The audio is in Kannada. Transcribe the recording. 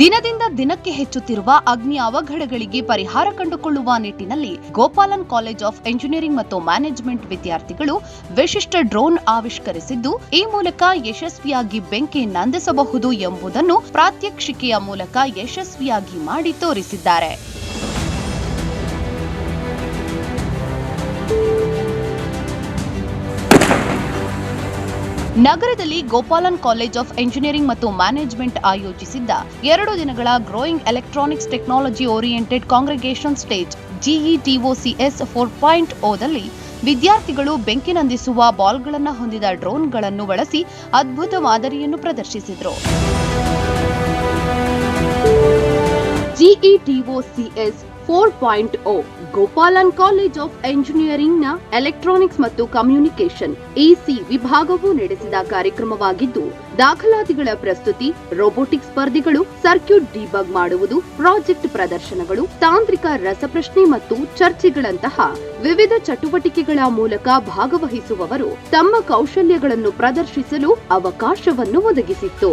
ದಿನದಿಂದ ದಿನಕ್ಕೆ ಹೆಚ್ಚುತ್ತಿರುವ ಅಗ್ನಿ ಅವಘಡಗಳಿಗೆ ಪರಿಹಾರ ಕಂಡುಕೊಳ್ಳುವ ನಿಟ್ಟಿನಲ್ಲಿ ಗೋಪಾಲನ್ ಕಾಲೇಜ್ ಆಫ್ ಎಂಜಿನಿಯರಿಂಗ್ ಮತ್ತು ಮ್ಯಾನೇಜ್ಮೆಂಟ್ ವಿದ್ಯಾರ್ಥಿಗಳು ವಿಶಿಷ್ಟ ಡ್ರೋನ್ ಆವಿಷ್ಕರಿಸಿದ್ದು, ಈ ಮೂಲಕ ಯಶಸ್ವಿಯಾಗಿ ಬೆಂಕಿ ನಂದಿಸಬಹುದು ಎಂಬುದನ್ನು ಪ್ರಾತ್ಯಕ್ಷಿಕೆಯ ಮೂಲಕ ಯಶಸ್ವಿಯಾಗಿ ಮಾಡಿ ತೋರಿಸಿದ್ದಾರೆ. ನಗರದಲ್ಲಿ ಗೋಪಾಲನ್ ಕಾಲೇಜ್ ಆಫ್ ಎಂಜಿನಿಯರಿಂಗ್ ಮತ್ತು ಮ್ಯಾನೇಜ್ಮೆಂಟ್ ಆಯೋಜಿಸಿದ್ದ ಎರಡು ದಿನಗಳ growing electronics technology oriented congregation stage GETOCS four point ಓದಲ್ಲಿ ವಿದ್ಯಾರ್ಥಿಗಳು ಬೆಂಕಿ ನಂದಿಸುವ ಬಾಲ್ಗಳನ್ನು ಹೊಂದಿದ ಡ್ರೋನ್ಗಳನ್ನು ಬಳಸಿ ಅದ್ಭುತ ಮಾದರಿಯನ್ನು ಪ್ರದರ್ಶಿಸಿದರು. GETOCS four point O Gopalan college of ಎಂಜಿನಿಯರಿಂಗ್ನ ಎಲೆಕ್ಟ್ರಾನಿಕ್ಸ್ ಮತ್ತು ಕಮ್ಯುನಿಕೇಶನ್ ಎಸಿ ವಿಭಾಗವು ನಡೆಸಿದ ಕಾರ್ಯಕ್ರಮವಾಗಿದ್ದು, ದಾಖಲಾತಿಗಳ ಪ್ರಸ್ತುತಿ ರೋಬೋಟಿಕ್ ಸ್ಪರ್ಧೆಗಳು ಸರ್ಕ್ಯೂಟ್ ಡಿಬಗ್ ಮಾಡುವುದು ಪ್ರಾಜೆಕ್ಟ್ ಪ್ರದರ್ಶನಗಳು, ತಾಂತ್ರಿಕ ರಸಪ್ರಶ್ನೆ ಮತ್ತು ಚರ್ಚೆಗಳಂತಹ ವಿವಿಧ ಚಟುವಟಿಕೆಗಳ ಮೂಲಕ ಭಾಗವಹಿಸುವವರು ತಮ್ಮ ಕೌಶಲ್ಯಗಳನ್ನು ಪ್ರದರ್ಶಿಸಲು ಅವಕಾಶವನ್ನು ಒದಗಿಸಿತ್ತು.